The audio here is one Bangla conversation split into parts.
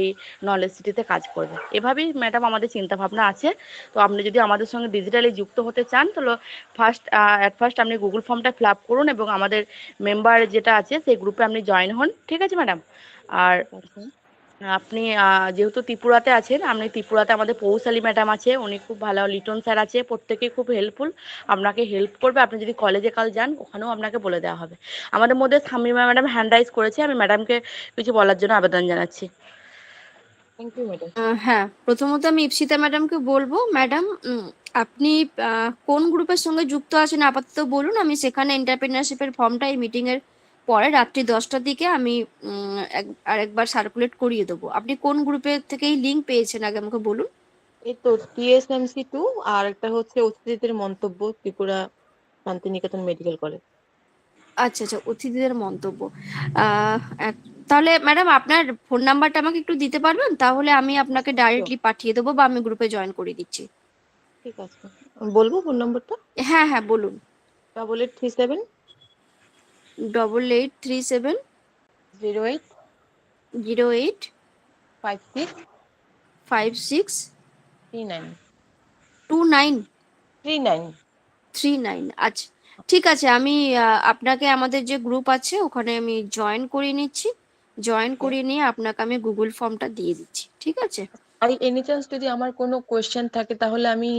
এই নলেজ সিটিতে কাজ করবে। এভাবেই ম্যাডাম আমাদের চিন্তা ভাবনা আছে। তো আপনি যদি আমাদের সঙ্গে ডিজিটালি যুক্ত হতে চান, তাহলে ফার্স্ট অ্যাট ফার্স্ট আপনি গুগল ফর্মটা ফিল আপ করুন এবং আমাদের মেম্বার যেটা আছে, সেই গ্রুপে আপনি জয়েন হন। ঠিক আছে ম্যাডাম আর আপনি যেহেতু ত্রিপুরাতে আছেন, আপনি ত্রিপুরাতে আমাদের পৌশালী ম্যাডাম আছে, উনি খুব ভালো, লিটন স্যার আছে, প্রত্যেকেই খুব হেল্পফুল আপনাকে হেল্প করবে। আপনি যদি কলেজে কাল যান, ওখানেও আপনাকে বলে দেওয়া হবে। আমাদের মধ্যে শামিমা ম্যাডাম হ্যান্ড রাইজ করেছে। আমি ম্যাডামকে কিছু বলার জন্য আবেদন জানাচ্ছি। থ্যাংক ইউ ম্যাডাম হ্যাঁ প্রথমত আমি ইপসিতা ম্যাডামকে বলব ম্যাডাম আপনি কোন গ্রুপের সঙ্গে যুক্ত আছেন আপাতত বলুন আমি সেখানে এন্টারপ্রেনারশিপের ফর্মটা এই মিটিং এর পরে রাত্রি দশটার দিকে আমি উম, এক- আরেকবার সার্কুলেট করিয়ে দেবো। আপনি কোন গ্রুপের থেকে এই লিঙ্ক পেয়েছেন আগে আমাকে বলুন? এই তো টিএসএমসি টু আর একটা হচ্ছে অতিথিদের মন্তব্য ত্রিপুরা শান্তিনিকেতন মেডিকেল কলেজ। আচ্ছা আচ্ছা অতিথিদের মন্তব্য। আহ, এক- তাহলে ম্যাডাম আপনার ফোন নাম্বারটা আমাকে একটু দিতে পারবেন? তাহলে আমি আপনাকে ডাইরেক্টলি পাঠিয়ে দেবো বা আমি গ্রুপে জয়েন করে দিচ্ছি। ঠিক আছে। বলব ফোন নম্বরটা হ্যাঁ হ্যাঁ বলুন। Double eight three seven double eight three seven zero eight zero eight five six five six three nine two nine three nine three nine আচ্ছা ঠিক আছে আমি আপনাকে আমাদের যে গ্রুপ আছে ওখানে আমি জয়েন করিয়ে নিচ্ছি। জয়েন করিয়ে নিয়ে আপনাকে আমি গুগল ফর্মটা দিয়ে দিচ্ছি ঠিক আছে? আর এনি চান্স যদি আমার কোনো কোয়েশ্চেন থাকে তাহলে আমি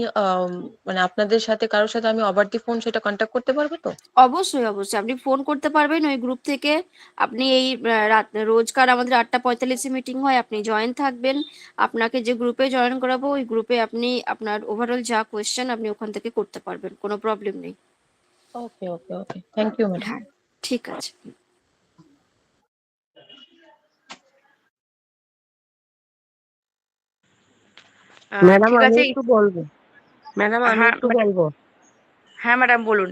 মানে আপনাদের সাথে কারোর সাথে আমি ওভার দি ফোন সেটা কন্ট্যাক্ট করতে পারব তো? অবশ্যই অবশ্যই। আপনি ফোন করতে পারবেন ওই গ্রুপ থেকে। আপনি এই রাত রোজকার আমাদের আটটা পঁয়তাল্লিশে মিটিং হয় আপনি জয়েন থাকবেন। আপনাকে যে গ্রুপে জয়েন করাবো ওই গ্রুপে আপনি আপনার ওভারঅল যা কোয়েশ্চেন আপনি ওখান থেকে করতে পারবেন কোনো প্রবলেম নেই। Okay okay okay thank you madam ঠিক আছে। ম্যাডাম আমি একটু বলব। ম্যাডাম আমি হ্যাঁ, একটু ম্যাডাম। বলব। হ্যাঁ ম্যাডাম বলুন।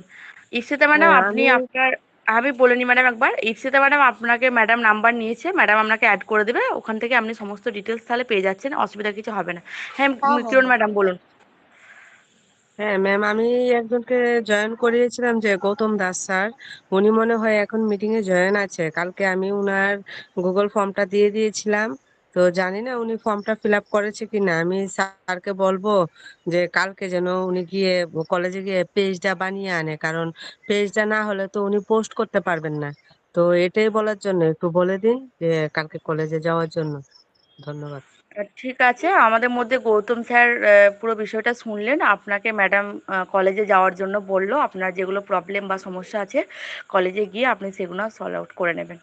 ইপসিতা ম্যাডাম হ্যাঁ, আপনি আপনার আমি বলে নিই ম্যাডাম একবার। ইপসিতা ম্যাডাম আপনাকে ম্যাডাম নাম্বার নিয়েছে। ম্যাডাম আপনাকে অ্যাড করে দেবে। ওখান থেকে আপনি সমস্ত ডিটেলস তাহলে পেয়ে যাচ্ছেন। অসুবিধা কিছু হবে না। হ্যাঁ কিরণ হ্যাঁ। ম্যাডাম বলুন। হ্যাঁ ম্যাম আমি একজনকে জয়েন করিয়েছিলাম যে গৌতম দাস স্যার। উনি মনে হয় এখন মিটিং এ জয়েন আছে। কালকে আমি উনার গুগল ফর্মটা দিয়ে দিয়েছিলাম। তো জানি না উনি ফর্মটা ফিল আপ করেছে কিনা। আমি স্যারকে বলব যে কালকে যেন উনি গিয়ে কলেজে গিয়ে পেজটা বানিয়ে আনে, কারণ পেজটা না হলে তো উনি পোস্ট করতে পারবেন না। তো এটাই বলার জন্য, একটু বলে দিন যে কালকে কলেজে যাওয়ার জন্য। ধন্যবাদ। ঠিক আছে, আমাদের মধ্যে গৌতম স্যার পুরো বিষয়টা শুনলেন। আপনাকে ম্যাডাম কলেজে যাওয়ার জন্য বলল, আপনার যেগুলো প্রবলেম বা সমস্যা আছে কলেজে গিয়ে আপনি সেগুলো সলভ আউট করে নেবেন।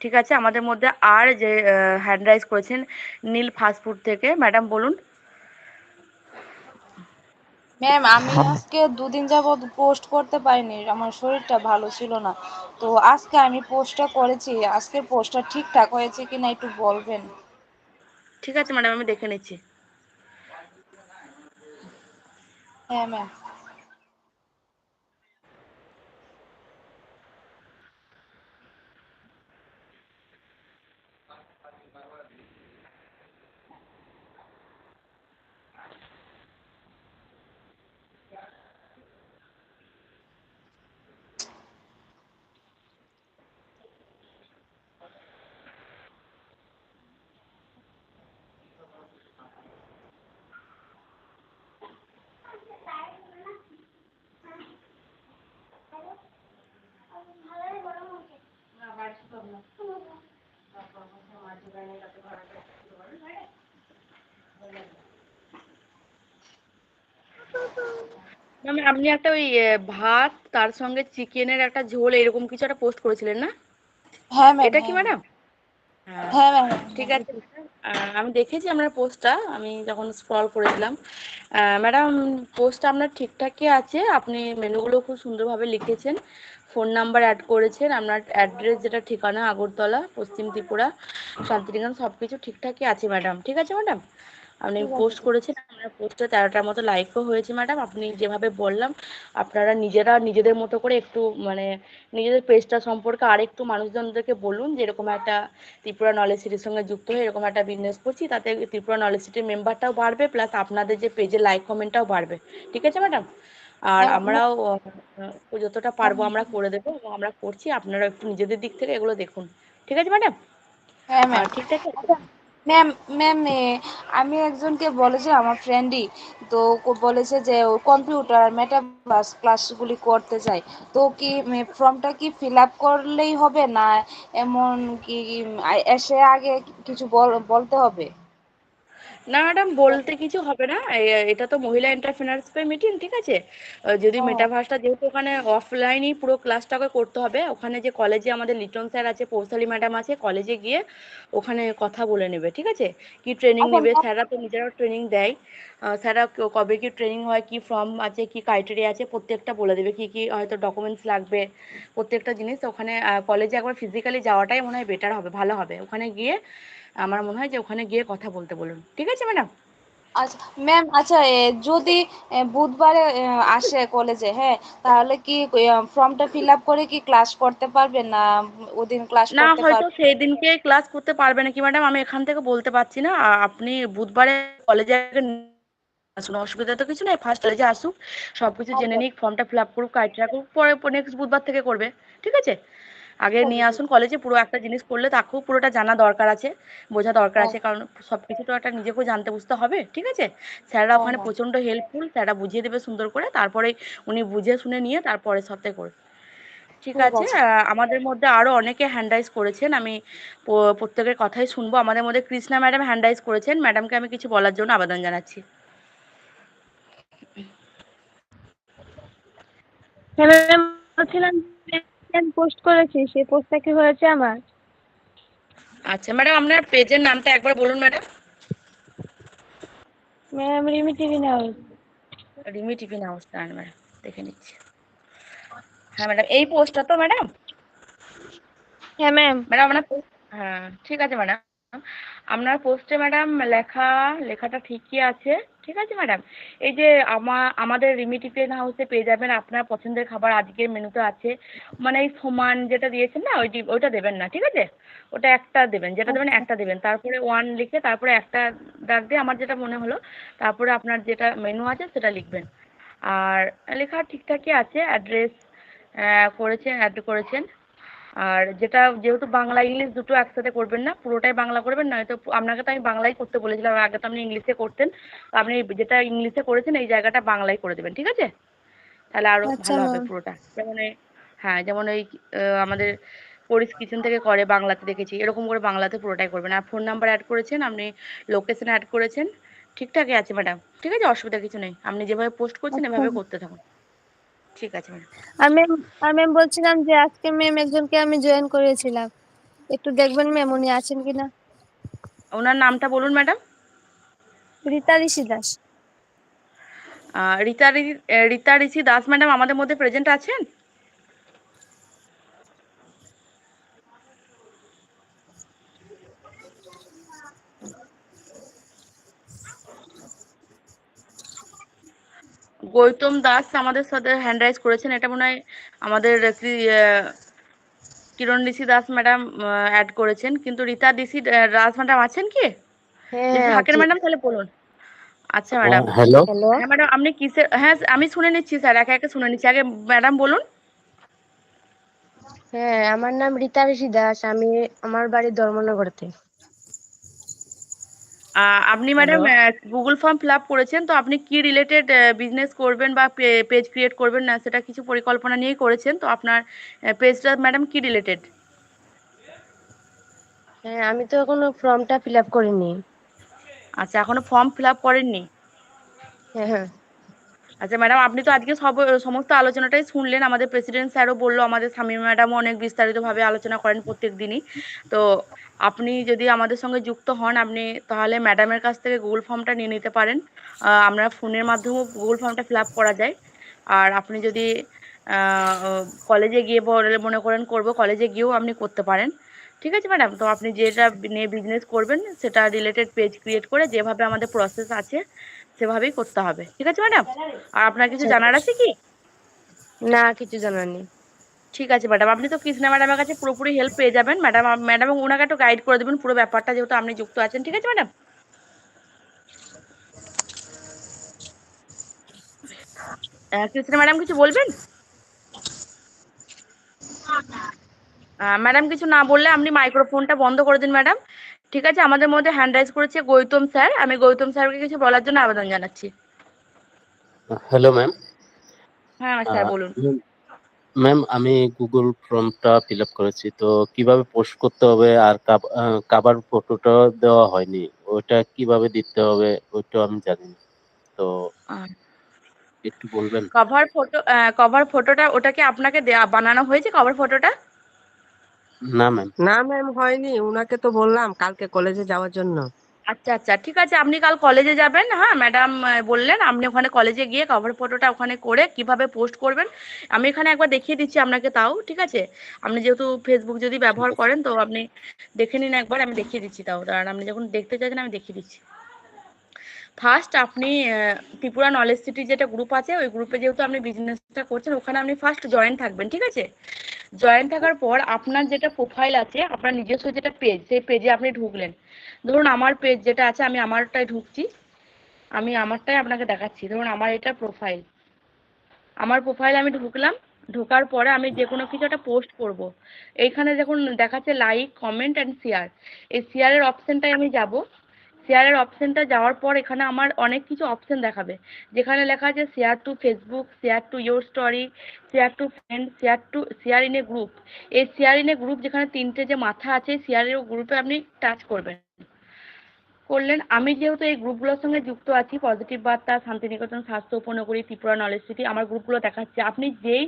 ঠিক আছে আমাদের মধ্যে আর যে হ্যান্ড রাইজ করেছেন নীল ফাস্টফুড থেকে ম্যাডাম বলুন। ম্যাম আমি আজকে দুদিন যাবত পোস্ট করতে পারিনি আমার শরীরটা ভালো ছিল না। তো আজকে আমি পোস্টটা করেছি আজকের পোস্টটা ঠিকঠাক হয়েছে কিনা একটু বলবেন? ঠিক আছে ম্যাডাম আমি দেখে নিচ্ছি। হ্যাঁ ম্যাম ম্যাম আপনি একটা ওই ভাত তার সঙ্গে চিকেনের একটা ঝোল এরকম কিছু একটা পোস্ট করেছিলেন না? হ্যাঁ ম্যাম এটা কি ম্যাডাম হ্যাঁ ম্যাম ঠিক আছে আমি দেখেছি আপনার পোস্টটা আমি যখন স্ক্রল করেছিলাম। ম্যাডাম পোস্টটা আপনার ঠিকঠাকই আছে আপনি মেনুগুলো খুব সুন্দরভাবে লিখেছেন। ফোন নাম্বার অ্যাড করেছেন আপনার অ্যাড্রেস যেটা ঠিকানা আগরতলা পশ্চিম ত্রিপুরা শান্তিনিকেতন সব কিছু ঠিকঠাকই আছে ম্যাডাম ঠিক আছে ম্যাডাম আপনি ঠিক পোস্ট করেছেন আপনার পোস্টে তেরোটার মতো লাইকও হয়েছে ম্যাডাম আপনি যেভাবে বললাম আপনারা নিজেরা নিজেদের মতো করে একটু মানে নিজেদের পেজটা সম্পর্কে আরেকটু মানুষজনদেরকে বলুন যে এরকম একটা ত্রিপুরা নলেজ সিটির সঙ্গে যুক্ত হয়ে এরকম একটা বিজনেস করছি তাতে ত্রিপুরা নলেজ সিটির মেম্বারটাও বাড়বে প্লাস আপনাদের যে পেজে লাইক কমেন্টটাও বাড়বে। ঠিক আছে ম্যাডাম আর হ্যাঁ, আমরাও আহ, যতটা পারব আমরা করে দেবো এবং আমরা করছি আপনারা একটু নিজেদের দিক থেকে এগুলো দেখুন। ঠিক আছে ম্যাডাম হ্যাঁ আর ম্যাম আছে? ম্যাম ম্যাম আমি একজনকে বলেছি, আমার ফ্রেন্ডই তো বলেছে যে, ও কম্পিউটার মেটাভার্স ক্লাসগুলি করতে চাই তো কি ফর্মটা কি ফিল আপ করলেই হবে না? এমন কি এসে আগে কিছু বল- বলতে হবে? না ম্যাডাম বলতে কিছু হবে না। এটা তো মহিলা এন্টারপ্রেনার্সিপের মিটিং ঠিক আছে? যদি। মেটাভার্সটা যেহেতু ওখানে অফলাইনই পুরো ক্লাসটাকে করতে হবে ওখানে যে কলেজে আমাদের লিটন স্যার আছে পৌশালী ম্যাডাম আছে কলেজে গিয়ে ওখানে কথা বলে নেবে ঠিক আছে? কি ট্রেনিং নেবে। স্যাররা তো নিজেরাও ট্রেনিং দেয়। স্যাররা কবে কি ট্রেনিং হয় কি ফর্ম আছে কি ক্রাইটেরিয়া আছে প্রত্যেকটা বলে দেবে কি কি হয়তো ডকুমেন্টস লাগবে প্রত্যেকটা জিনিস। ওখানে কলেজে একবার ফিজিক্যালি যাওয়াটাই মনে হয় বেটার হবে ভালো হবে। ওখানে গিয়ে আমার মনে হয় যে ওখানে গিয়ে কথা বলতে বলুন। ঠিক আছে ম্যাডাম? আচ্ছা ম্যাম আচ্ছা যদি বুধবারে আসে কলেজে হ্যাঁ তাহলে কি ফর্মটা ফিল আপ করে কি ক্লাস করতে পারবে না ওদিন ক্লাস না হয়তো সেই দিনকে ক্লাস করতে পারবে না কি ম্যাডাম? আমি এখান থেকে বলতে পারছি না। আপনি বুধবারে কলেজে আসুন অসুবিধা তো কিছু নেই ফার্স্ট কলেজে আসুক সবকিছু জেনে নিক ফর্মটা ফিল আপ করুক ক্রাইটেরিয়া করুক পরে নেক্সট বুধবার থেকে করবে ঠিক আছে? আগে নিয়ে আসুন কলেজে পুরো একটা জিনিস করলে তাকেও পুরোটা জানা দরকার আছে বোঝা দরকার আছে কারণ সবকিছু তো একটা নিজেকেও জানতে বুঝতে হবে ঠিক আছে? স্যাররা ওখানে হ্যাঁ। প্রচণ্ড হেল্পফুল স্যাররা বুঝিয়ে দেবে সুন্দর করে তারপরে উনি বুঝে শুনে নিয়ে তারপরে সপ্তাহে করবে ঠিক আছে। আমাদের মধ্যে আরও অনেকে হ্যান্ড রাইজ করেছেন আমি প্রত্যেকের কথাই শুনব। আমাদের মধ্যে কৃষ্ণা ম্যাডাম হ্যান্ড রাইজ করেছেন ম্যাডামকে আমি কিছু বলার জন্য আবেদন জানাচ্ছি। হ্যাঁ বলছিলাম পোস্ট করেছি সেই পোস্টটা কি হয়েছে আমার? আচ্ছা ম্যাডাম আপনার পেজের নামটা একবার বলুন madam ma'am Rimi TV now Rimi tiffin house দাঁড়ান ম্যাডাম দেখে নিচ্ছি। হ্যাঁ ম্যাডাম এই পোস্টটা তো ম্যাডাম হ্যাঁ ম্যাম ম্যাডাম আপনার হ্যাঁ ঠিক আছে ম্যাডাম আপনার পোস্টে ম্যাডাম লেখা লেখাটা ঠিকই আছে। ঠিক আছে ম্যাডাম এই যে আমা, আমাদের রিমি টিফিন হাউসে পেয়ে যাবেন আপনার পছন্দের খাবার। আজকের মেনুতে আছে। মানে এই সমান যেটা দিয়েছেন না ওইটি ওইটা দেবেন না, ঠিক আছে? ওটা একটা দেবেন, যেটা দেবেন একটা দেবেন। তারপরে ওয়ান লিখে, তারপরে একটা দাগ দিয়ে আমার যেটা মনে হলো, তারপরে আপনার যেটা মেনু আছে সেটা লিখবেন। আর লেখা ঠিকঠাকই আছে অ্যাড্রেস করেছেন অ্যাড করেছেন। আর যেটা যেহেতু বাংলা ইংলিশ দুটো একসাথে করবেন না পুরোটাই বাংলা করবেন না নয়তো আপনাকে তো আমি বাংলাই করতে বলেছিলাম আগে তো আপনি ইংলিশে করতেন আপনি যেটা ইংলিশে করেছেন এই জায়গাটা বাংলায় করে দেবেন ঠিক আছে? তাহলে আরও আচ্ছা, ভালো হবে পুরোটা। যেমন হ্যাঁ যেমন ওই আমাদের পরিস কিচেন থেকে করে বাংলাতে দেখেছি এরকম করে বাংলাতে পুরোটাই করবেন। আর ফোন নাম্বার অ্যাড করেছেন আপনি লোকেশন অ্যাড করেছেন ঠিকঠাকই আছে ম্যাডাম ঠিক আছে? অসুবিধা কিছু নেই। আপনি যেভাবে পোস্ট করছেন আচ্ছা। এভাবে করতে থাকুন। ঠিক আছে আর ম্যাম আর ম্যাম বলছিলাম যে আজকে ম্যাম একজনকে আমি জয়েন করেছিলাম একটু দেখবেন ম্যাম উনি আছেন কিনা। ওনার নামটা বলুন ম্যাডাম। রীতা ঋষি দাস। রীতা রীতা ঋষি দাস ম্যাডাম আমাদের মধ্যে প্রেজেন্ট আছেন? গৌতম দাস আমাদের সাথে হ্যান্ড রাইজ করেছেন। এটা মনে হয় আমাদের কি- আহ, কিরণ ঋষি দাস ম্যাডাম অ্যাড করেছেন। কিন্তু রীতা দাস ম্যাডাম আছেন কি? যদি থাকেন ম্যাডাম তাহলে বলুন। আচ্ছা ম্যাডাম হ্যালো? হ্যাঁ ম্যাডাম আপনি কিসের হ্যাঁ আমি শুনে নিচ্ছি স্যার একে একে শুনে নিচ্ছি। আগে ম্যাডাম বলুন। হ্যাঁ আমার নাম রীতা ঋষি দাস। আমি আমার বাড়ি ধর্মনগরতে। আহ, আপনি madam Google form fill up করেছেন তো আপনি কি রিলেটেড বিজনেস করবেন বা পেজ ক্রিয়েট করবেন না সেটা কিছু পরিকল্পনা নিয়ে করেছেন? তো আপনার পেজটা ম্যাডাম কি রিলেটেড হ্যাঁ আমি তো এখনও ফর্মটা ফিল আপ করিনি। আচ্ছা এখনও ফর্ম ফিল আপ করেননি? হ্যাঁ হ্যাঁ। আচ্ছা ম্যাডাম, আপনি তো আজকে সব, সমস্ত আলোচনাটাই শুনলেন। আমাদের প্রেসিডেন্ট স্যারও বলল, আমাদের স্বামী ম্যাডামও অনেক বিস্তারিতভাবে আলোচনা করেন প্রত্যেক দিনই তো আপনি যদি আমাদের সঙ্গে যুক্ত হন, আপনি তাহলে ম্যাডামের কাছ থেকে গুগল ফর্মটা নিয়ে নিতে পারেন। আমরা ফোনের মাধ্যমেও গুগল ফর্মটা ফিল করা যায়। আর আপনি যদি কলেজে গিয়ে মনে করেন করব, কলেজে গিয়েও আপনি করতে পারেন। ঠিক আছে, ম্যাডাম? তো আপনি যেটা নিয়ে বিজনেস করবেন, সেটা রিলেটেড পেজ ক্রিয়েট করে যেভাবে আমাদের প্রসেস আছে সেভাবেই করতে হবে। ঠিক আছে ম্যাডাম আর আপনার কিছু জানার আছে কি? না কিছু জানার নেই। ঠিক আছে ম্যাডাম আপনি তো কৃষ্ণা ম্যাডামের কাছে পুরোপুরি হেল্প পেয়ে যাবেন। ম্যাডাম ম্যাডাম ওনাকে একটু গাইড করে দেবেন পুরো ব্যাপারটা যেহেতু আপনি যুক্ত আছেন। ঠিক আছে ম্যাডাম কৃষ্ণা ম্যাডাম কিছু বলবেন? ম্যাডাম কিছু না বললে আপনি মাইক্রোফোনটা বন্ধ করে দিন ম্যাডাম ঠিক আছে আমাদের মধ্যে হ্যান্ড রাইজ করেছে গৌতম স্যার। আমি গৌতম স্যারকে কিছু বলার জন্য আবেদন জানাচ্ছি। হ্যালো ম্যাম হ্যাঁ স্যার বলুন। ম্যাম আমি গুগল ফর্মটা ফিল আপ করেছি। তো কীভাবে পোস্ট করতে হবে আর কাভার ফটোটা দেওয়া হয়নি? ওটা কীভাবে দিতে হবে ওইটা আমি জানি না। তো একটু বলবেন? কভার ফটো কভার ফটোটা ওটাকে আপনাকে দেয়া বানানো হয়েছে কভার ফটোটা না ম্যাম না ম্যাম হয়নি। উনাকে তো বললাম কালকে কলেজে যাওয়ার জন্য। আচ্ছা আচ্ছা ঠিক আছে আপনি কাল কলেজে যাবেন হ্যাঁ ম্যাডাম বললেন আপনি ওখানে কলেজে গিয়ে কভার ফটোটা ওখানে করে কীভাবে পোস্ট করবেন আমি এখানে একবার দেখিয়ে দিচ্ছি আপনাকে তাও ঠিক আছে? আপনি যেহেতু ফেসবুক যদি ব্যবহার করেন তো আপনি দেখে নিন একবার আমি দেখিয়ে দিচ্ছি তাও কারণ আপনি যখন দেখতে চাইছেন আমি দেখিয়ে দিচ্ছি। ফার্স্ট আপনি ত্রিপুরা নলেজ সিটি যেটা গ্রুপ আছে, ওই গ্রুপে যেহেতু আপনি বিজনেসটা করছেন, ওখানে আপনি ফার্স্ট জয়েন থাকবেন, ঠিক আছে? জয়েন থাকার পর আপনার যেটা প্রোফাইল আছে, আপনার নিজস্ব যেটা পেজ সেই পেজে আপনি ঢুকলেন। ধরুন আমার পেজ যেটা আছে, আমি আমারটাই ঢুকছি। আমি আমারটাই আপনাকে দেখাচ্ছি। ধরুন আমার এটা প্রোফাইল আমার প্রোফাইল আমি ঢুকলাম, ঢোকার পরে আমি যে কোনো কিছু একটা পোস্ট করব। এইখানে দেখুন, দেখাচ্ছে লাইক কমেন্ট অ্যান্ড শেয়ার এই শেয়ারের অপশানটায় আমি যাব। শেয়ারের অপশানটা যাওয়ার পর এখানে আমার অনেক কিছু অপশান দেখাবে। যেখানে লেখা আছে share to Facebook share to your story share to friend share to share in a group এই শেয়ার ইন এ গ্রুপ যেখানে তিনটে যে মাথা আছে শেয়ারের গ্রুপে আপনি টাচ করবেন। করলেন। আমি যেহেতু এই গ্রুপগুলোর সঙ্গে যুক্ত আছি পজিটিভ বার্তা, শান্তিনিকেতন, স্বাস্থ্য, উপনগরী, ত্রিপুরা নলেজ সিটি আমার গ্রুপগুলো দেখাচ্ছে। আপনি যেই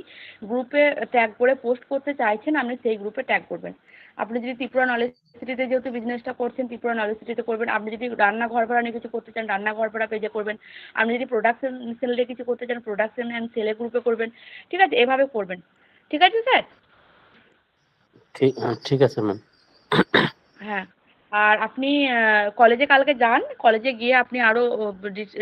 গ্রুপে ট্যাগ করে পোস্ট করতে চাইছেন, আপনি সেই গ্রুপে ট্যাগ করবেন। আপনি যদি ত্রিপুরা নলেজ সিটিতে যেহেতু বিজনেসটা করছেন ত্রিপুরা নলেজ সিটিতে করবেন। আপনি যদি রান্নাঘর ভাড়া নিয়ে কিছু করতে চান রান্নাঘর ভাড়া পেজে করবেন। আপনি যদি প্রোডাকশন সেলে কিছু করতে চান প্রোডাকশন অ্যান্ড সেলে গ্রুপে করবেন। ঠিক আছে? এভাবে করবেন। ঠিক আছে স্যার? ঠিক ঠিক আছে ম্যাম হ্যাঁ। আর আপনি কলেজে কালকে যান। কলেজে গিয়ে আপনি আরও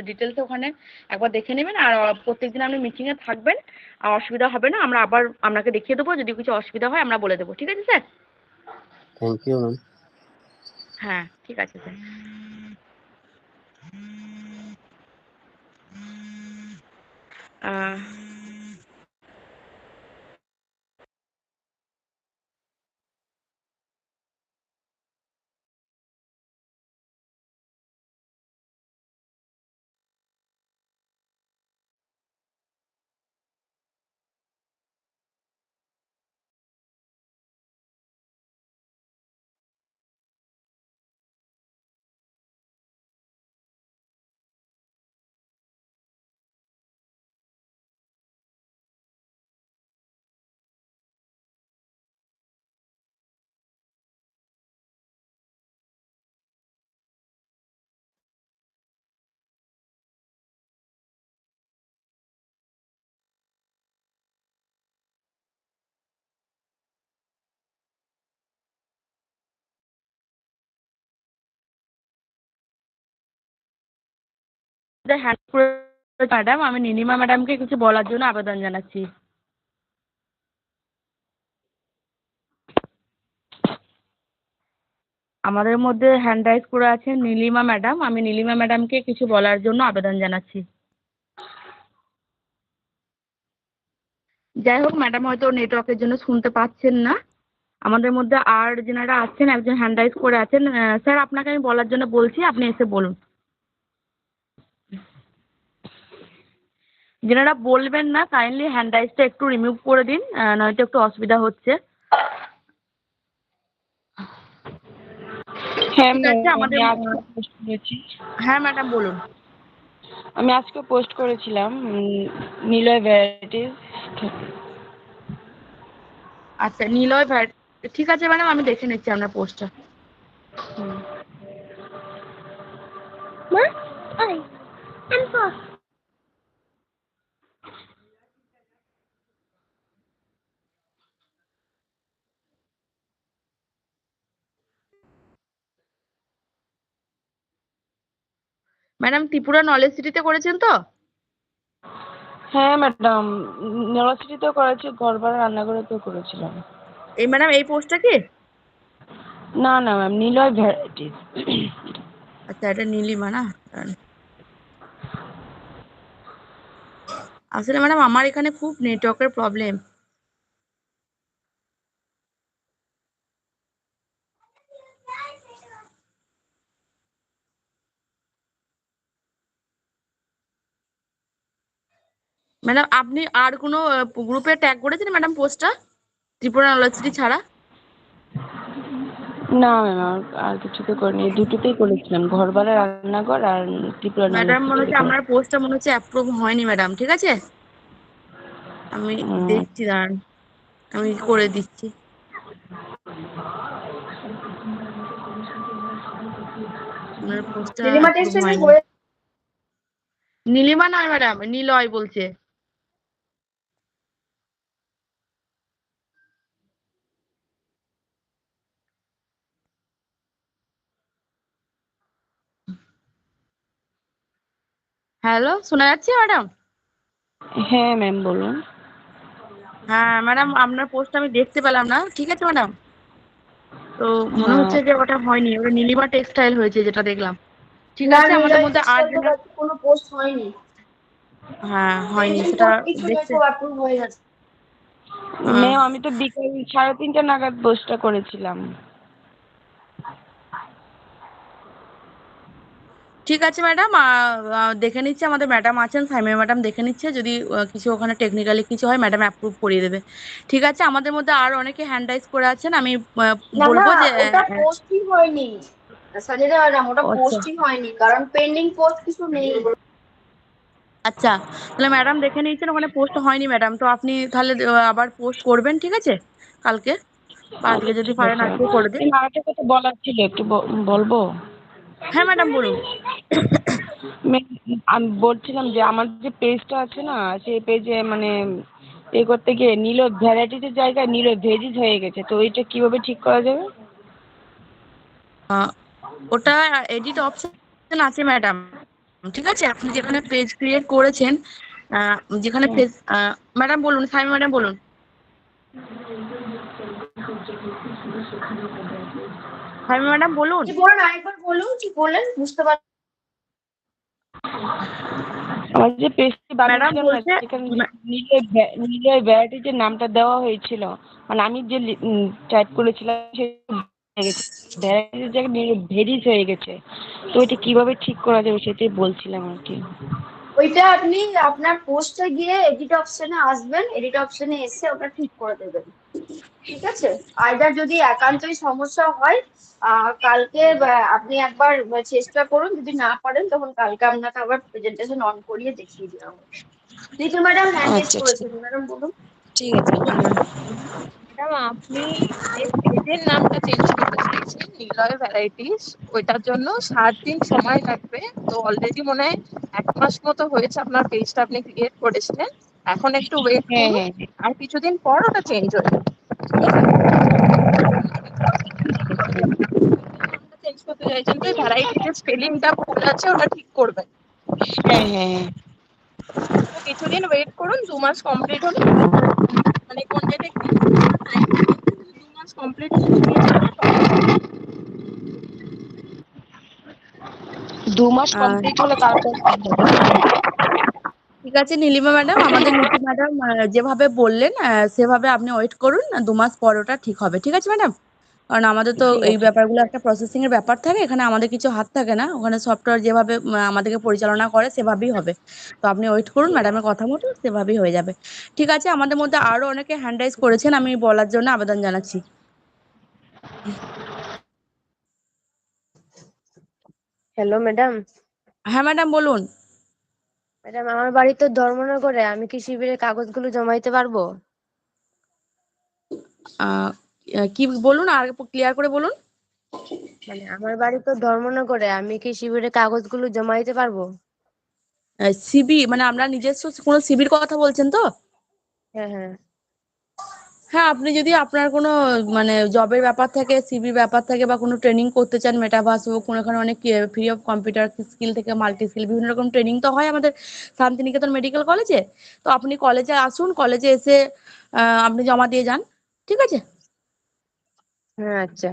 ডিটেলস ওখানে একবার দেখে নেবেন। আর প্রত্যেকদিন আপনি মিটিংয়ে থাকবেন। আর অসুবিধা হবে না। আমরা আবার আপনাকে দেখিয়ে দেবো। যদি কিছু অসুবিধা হয় আমরা বলে দেবো। ঠিক আছে স্যার? থ্যাংক ইউ ম্যাম হ্যাঁ ঠিক আছে স্যার আহ, ম্যাডাম আমি নীলিমা ম্যাডামকে কিছু বলার জন্য আবেদন জানাচ্ছি। আমাদের মধ্যে হ্যান্ড রাইজ করে আছেন নীলিমা ম্যাডাম আমি নীলিমা ম্যাডামকে কিছু বলার জন্য আবেদন জানাচ্ছি। যাই হোক ম্যাডাম হয়তো নেটওয়ার্কের জন্য শুনতে পাচ্ছেন না। আমাদের মধ্যে আর যেনারা আছেন, একজন হ্যান্ড রাইজ করে আছেন স্যার আপনাকে আমি বলার জন্য বলছি, আপনি এসে বলুন। যেনারা বলবেন না কাইন্ডলি হ্যান্ড রাইজটা একটু রিমুভ করে দিন নয়তো একটু অসুবিধা হচ্ছে। হ্যাঁ হ্যাঁ ম্যাডাম বলুন। আমি আজকে পোস্ট করেছিলাম নিলয় ভ্যারাইটিস আচ্ছা নিলয় ভ্যাট ঠিক আছে ম্যাডাম আমি দেখে নিচ্ছি আপনার পোস্টটা ম্যাডাম ত্রিপুরা নলেজ সিটিতে করেছেন তো? হ্যাঁ ম্যাডাম। ইউনিভার্সিটিতেও করেছি ঘর ভাড়া রান্নাঘরেতেও করেছিলাম। এই ম্যাডাম এই পোস্টটা কি? না না ম্যাম নিলয় ভ্যারাইটিস আচ্ছা এটা নীলিমা না? আসলে ম্যাডাম আমার এখানে খুব নেটওয়ার্কের প্রবলেম ম্যাডাম আপনি আর কোনো গ্রুপে ট্যাগ করেছেন ম্যাডাম পোস্টটা ত্রিপুরা নলেজ সিটি ছাড়া? না ম্যাম আর আর কিছুতে করিনি। দুটোতেই করেছিলাম। ঘর ভাড়া রান্নাঘর আর ত্রিপুরা ম্যাডাম মনে হচ্ছে আপনার পোস্টটা মনে হচ্ছে অ্যাপ্রুভ হয়নি ম্যাডাম ঠিক আছে? আমি দেখছি দাঁড়ান। আমি করে দিচ্ছি। নীলিমা নয় ম্যাডাম নিলয় বলছে। হ্যালো শোনা যাচ্ছে ম্যাডাম হ্যাঁ ম্যাম বলুন। হ্যাঁ ম্যাডাম আপনার পোস্ট আমি দেখতে পেলাম না। ঠিক আছে ম্যাডাম তো মনে হচ্ছে যে ওটা হয়নি ওটা নীলিমা টেক্সটাইল হয়েছে যেটা দেখলাম। ঠিক আছে আমাদের মধ্যে আর যেটা- কোনো পোস্ট হয়নি। হ্যাঁ হয়নি সেটা দেখতে হয়ে গেছে। ম্যাম আমি তো বিকেল সাড়ে তিনটা নাগাদ পোস্টটা করেছিলাম। ঠিক আছে ম্যাডাম দেখে নিচ্ছে আমাদের ম্যাডাম আছেন সাইমা ম্যাডাম দেখে নিচ্ছে। যদি কিছু ওখানে টেকনিক্যালি কিছু হয় ম্যাডাম অ্যাপ্রুভ করিয়ে দেবে। ঠিক আছে আমাদের মধ্যে আর অনেকে হ্যান্ড রাইজ করে আছেন। আমি বলব যে পোস্টই হয়নি। সঞ্জয় ম্যাডাম ওটা আচ্ছা। পোস্টই হয়নি কারণ পেন্ডিং পোস্ট কিছু নেই। আচ্ছা তাহলে ম্যাডাম দেখে নিয়েছেন ওখানে পোস্ট হয়নি ম্যাডাম তো আপনি তাহলে আবার পোস্ট করবেন ঠিক আছে? কালকে? আজকে যদি পারেন আজকে করে দিন। ম্যাম, আরেকটা কথা বলার ছিল একটু বলব? হ্যাঁ ম্যাডাম বলুন। আমি বলছিলাম যে আমার যে পেজটা আছে না সেই পেজে মানে এ করতে গিয়ে নীল ভ্যারাইটিসের জায়গায় নীল ভেজিস হয়ে গেছে তো এটা কীভাবে ঠিক করা যাবে? ওটা এডিট অপশন আছে ম্যাডাম ঠিক আছে? আপনি যেখানে পেজ ক্রিয়েট করেছেন যেখানে পেজ ম্যাডাম বলুন সাইমা ম্যাডাম বলুন। সাইমা ম্যাডাম বলুন। কি বলেন আরেকবার বলুন কি বললেন? বুঝতে পার আমার যে পেজটি ম্যাডাম বানিয়েছিলাম না সেখানে নীলের ভ্যা- নামটা দেওয়া হয়েছিল মানে আমি যে টাইপ করেছিলাম ভ্যারাইটির জায়গায় ভেরিজ ভেরিস হয়ে গেছে। তো এটা কীভাবে ঠিক করা যাবে সেটাই বলছিলাম আর কি। ওইটা আপনি আপনার পোস্টে গিয়ে এডিট অপশনে আসবেন এডিট অপশনে এসে ওটা ঠিক করে দেবেন। ঠিক আছে? আইদার যদি একান্তই সমস্যা হয় কালকে আপনি একবার চেষ্টা করুন যদি না পারেন তখন কালকে আপনাকে আবার প্রেজেন্টেশন অন করিয়ে দেখিয়ে দেওয়া হবে। দিদি ম্যাডাম হ্যান্ড করেছেন ম্যাডাম বলুন। ঠিক আছে ম্যাডাম আপনি পেজের নামটা চেঞ্জ করতে চাইছেন নিলয় ভ্যারাইটিস ওইটার জন্য সাত দিন সময় লাগবে। তো অলরেডি মনে হয় এক মাস মতো হয়েছে আপনার পেজটা আপনি ক্রিয়েট করেছিলেন। এখন একটু ওয়েট হ্যাঁ হ্যাঁ আর কিছুদিন পর ওটা চেঞ্জ হয়ে চেঞ্জ করতে চাইছেন তো ভ্যারাইটিসের স্পেলিংটা ভুল আছে ওটা ঠিক করবেন। হ্যাঁ হ্যাঁ হ্যাঁ। কিছুদিন ওয়েট করুন দু মাস কমপ্লিট হলে। মানে কোন ডেটে দু মাস কমপ্লিট দু মাস কমপ্লিট হলে তারপর ঠিক আছে নীলিমা ম্যাডাম আমাদের নীতি ম্যাডাম যেভাবে বললেন সেভাবে আপনি ওয়েট করুন দু মাস পর ওটা ঠিক হবে। ঠিক আছে ম্যাডাম কারণ আমাদের তো এই। ব্যাপারগুলো একটা প্রসেসিং এর ব্যাপার থাকে এখানে আমাদের কিছু হাত থাকে না। ওখানে সফটওয়্যার যেভাবে আমাদেরকে পরিচালনা করে সেভাবেই হবে। তো আপনি ওয়েট করুন ম্যাডামের কথা মতো সেভাবেই হয়ে যাবে। ঠিক আছে আমাদের মধ্যে আরও অনেকে হ্যান্ড রাইজ করেছেন আমি বলার জন্য আবেদন জানাচ্ছি। হ্যালো ম্যাডাম হ্যাঁ ম্যাডাম বলুন। ম্যাডাম আমার বাড়ি তো ধর্মনগরে। আমি কি শিবিরের কাগজগুলো জমা দিতে পারব কি বলুন আর ক্লিয়ার করে বলুন। মানে আমার বাড়ি তো ধর্মনগরে। আমি কি শিবিরের কাগজগুলো জমা দিতে পারব সিবি মানে আমরা নিজস্ব কোনো সিবির কথা বলছেন তো? হ্যাঁ হ্যাঁ। হ্যাঁ আপনি যদি আপনার কোনো মানে জবের ব্যাপার থাকে সিভির ব্যাপার থাকে বা কোনো ট্রেনিং করতে চান মেটাভার্স হোক কোনো এখানে অনেক ফ্রি অফ কম্পিউটার স্কিল থেকে মাল্টি স্কিল বিভিন্ন রকম ট্রেনিং তো হয় আমাদের শান্তিনিকেতন মেডিকেল কলেজে তো আপনি কলেজে আসুন কলেজে এসে আপনি জমা দিয়ে যান ঠিক আছে? হ্যাঁ আচ্ছা।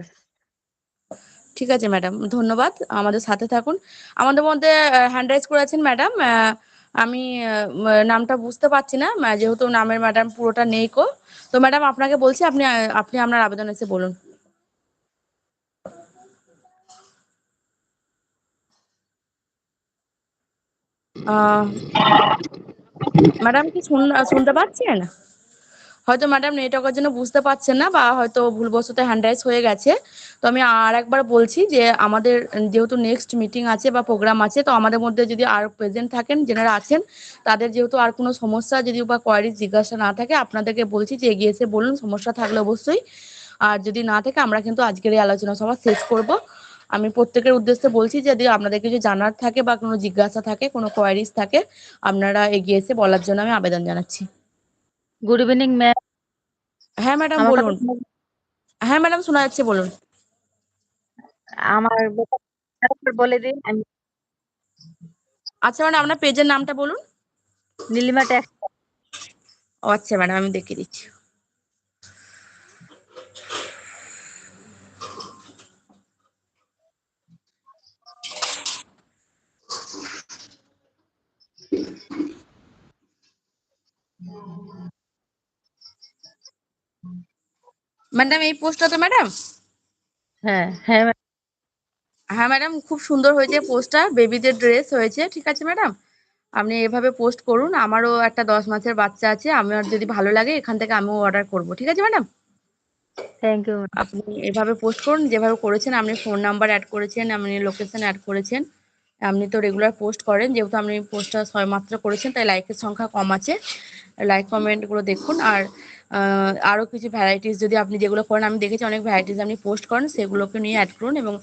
ঠিক আছে ম্যাডাম ধন্যবাদ আমাদের সাথে থাকুন। আমাদের মধ্যে হ্যান্ড রাইজ করেছেন ম্যাডাম আমি নামটা বুঝতে পারছি না যেহেতু নামের ম্যাডাম পুরোটা নেই কো। তো ম্যাডাম আপনাকে বলছি, আপনি আপনি আপনার আবেদন এসে বলুন। ম্যাডাম কি শুন- শুনতে পাচ্ছেন? হয়তো ম্যাডাম নেটওয়ার্কের জন্য বুঝতে পারছেন না বা হয়তো ভুলবশত হ্যান্ড রাইজ হয়ে গেছে। তো আমি আর একবার বলছি যে আমাদের যেহেতু নেক্সট মিটিং আছে বা প্রোগ্রাম আছে, তো আমাদের মধ্যে যদি আর প্রেজেন্ট থাকেন যেনারা আছেন, তাদের যেহেতু আর কোনো সমস্যা যদি বা কোয়ারি জিজ্ঞাসা না থাকে, আপনাদেরকে বলছি যে এগিয়ে এসে বলুন, সমস্যা থাকলে অবশ্যই। আর যদি না থাকে, আমরা কিন্তু আজকের এই আলোচনা সভা শেষ করব। আমি প্রত্যেকের উদ্দেশ্যে বলছি যদি আপনাদের কিছু জানার থাকে বা কোনো জিজ্ঞাসা থাকে, কোনো কোয়ারিজ থাকে, আপনারা এগিয়ে এসে বলার জন্য আমি আবেদন জানাচ্ছি। গুড ইভিনিং ম্যাম হ্যাঁ ম্যাডাম বলুন। হ্যাঁ ম্যাডাম শোনা যাচ্ছে বলুন। আমার বলে দিন আমি আচ্ছা ম্যাডাম আপনার পেজের নামটা বলুন। নীলিমা ট্যাক্স। ও আচ্ছা ম্যাডাম আমি দেখিয়ে দিচ্ছি। ম্যাডাম এই পোস্টটা তো ম্যাডাম হ্যাঁ হ্যাঁ হ্যাঁ ম্যাডাম খুব সুন্দর হয়েছে পোস্টটা বেবিদের ড্রেস হয়েছে ঠিক আছে ম্যাডাম আপনি এভাবে পোস্ট করুন আমারও একটা দশ মাসের বাচ্চা আছে আমার যদি ভালো লাগে এখান থেকে আমিও অর্ডার করব ঠিক আছে ম্যাডাম থ্যাংক ইউ আপনি এভাবে পোস্ট করুন যেভাবে করেছেন আপনি ফোন নাম্বার অ্যাড করেছেন আপনি লোকেশন অ্যাড করেছেন আপনি তো রেগুলার পোস্ট করেন যেহেতু আপনি পোস্টটা ছয় মাত্র করেছেন তাই লাইকের সংখ্যা কম আছে। লাইক কমেন্টগুলো দেখুন আর আহ, আরও কিছু ভ্যারাইটিস যদি আপনি যেগুলো করেন আমি দেখেছি অনেক ভ্যারাইটিস আপনি পোস্ট করেন সেগুলোকে নিয়ে অ্যাড করুন এবং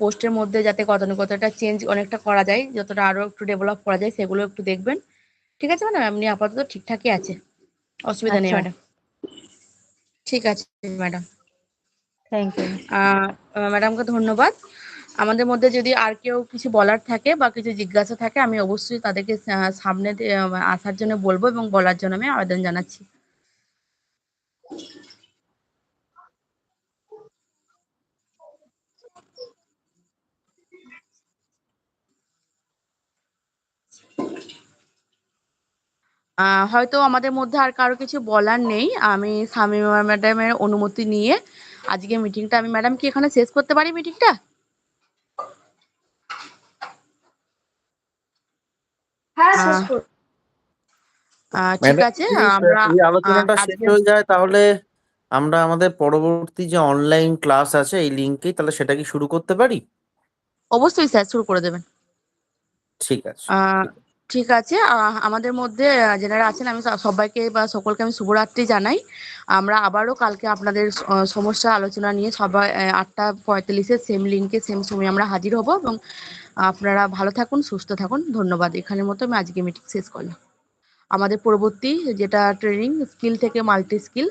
পোস্টের মধ্যে যাতে গতানুগতটা চেঞ্জ অনেকটা করা যায় যতটা আরও একটু ডেভেলপ করা যায় সেগুলো একটু দেখবেন। ঠিক আছে ম্যাডাম আপনি আপাতত ঠিকঠাকই আছে। অসুবিধা নেই আচ্ছা। ম্যাডাম ঠিক আছে ম্যাডাম থ্যাংক ইউ ম্যাডামকে ধন্যবাদ। আমাদের মধ্যে যদি আর কেউ কিছু বলার থাকে বা কিছু জিজ্ঞাসা থাকে আমি অবশ্যই তাদেরকে সামনে আসার জন্য বলব এবং বলার জন্য আমি আবেদন জানাচ্ছি। হয়তো আমাদের মধ্যে আর কারও কিছু বলার নেই। আমি শামীমা ম্যাডামের অনুমতি নিয়ে আজকে মিটিংটা আমি ম্যাডাম কি এখানে শেষ করতে পারি মিটিংটা হ্যাঁ ঠিক আছে আমরা এই আলোচনাটা শেষ হয়ে যায় তাহলে আমরা আমাদের পরবর্তী যে অনলাইন ক্লাস আছে এই লিঙ্কেই তাহলে সেটা কি শুরু করতে পারি? অবশ্যই স্যার শুরু করে দেবেন। ঠিক আছে। আহ, ঠিক আছে আমাদের মধ্যে যারা আছেন, আমি সবাইকে বা সকলকে আমি শুভরাত্রি জানাই। আমরা আবারও কালকে আপনাদের সমস্যা আলোচনা নিয়ে সবাই আটটা পঁয়তাল্লিশে সেম লিঙ্কে সেম সময় আমরা হাজির হব এবং আপনারা ভালো থাকুন, সুস্থ থাকুন। ধন্যবাদ। এখানের মতো আমি আজকে মিটিং শেষ করলাম। আমাদের পরবর্তী যেটা ট্রেনিং স্কিল থেকে মাল্টি স্কিল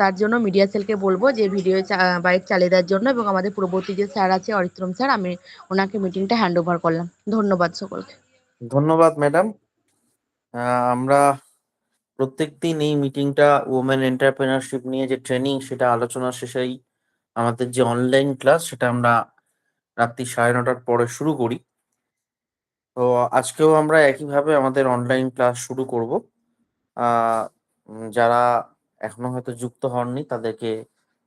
তার জন্য মিডিয়া সেলকে বলব যে ভিডিও বাইক চালিয়ে দেওয়ার জন্য এবং আমাদের পূর্ববর্তী যে স্যার আছে, অরিত্রম স্যার আমি ওনাকে মিটিংটা হ্যান্ড ওভার করলাম। ধন্যবাদ সকলকে। ধন্যবাদ, ম্যাডাম। আমরা প্রত্যেক দিন এই মিটিংটা ওমেন এন্টারপ্রেনারশিপ নিয়ে যে ট্রেনিং সেটা আলোচনা শেষেই আমাদের যে অনলাইন ক্লাস সেটা আমরা রাত্রি সাড়ে নটার পরে শুরু করি। তো আজকেও আমরা একইভাবে আমাদের অনলাইন ক্লাস শুরু করব। যারা এখনও হয়তো যুক্ত হননি, তাদেরকে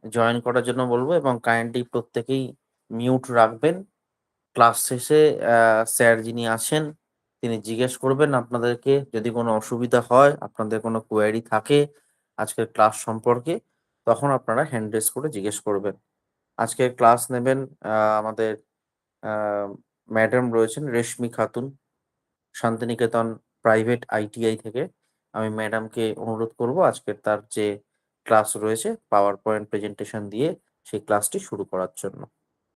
জয়েন করার জন্য বলব এবং কাইন্ডলি প্রত্যেকেই মিউট রাখবেন। ক্লাস শেষে স্যার যিনি আছেন তিনি জিজ্ঞেস করবেন আপনাদেরকে যদি কোনো অসুবিধা হয়, আপনাদের কোনো কোয়ারি থাকে আজকের ক্লাস সম্পর্কে, তখন আপনারা হ্যান্ড রেস করে জিজ্ঞেস করবেন। আজকের ক্লাস নেবেন আমাদের ম্যাডাম রয়েছেন রেশমি খাতুন, শান্তিনিকেতন প্রাইভেট আইটিআই থেকে। আমি ম্যাডামকে অনুরোধ করব আজকের তার যে ক্লাস রয়েছে পাওয়ার পয়েন্ট প্রেজেন্টেশন দিয়ে সেই ক্লাসটি শুরু করার জন্য।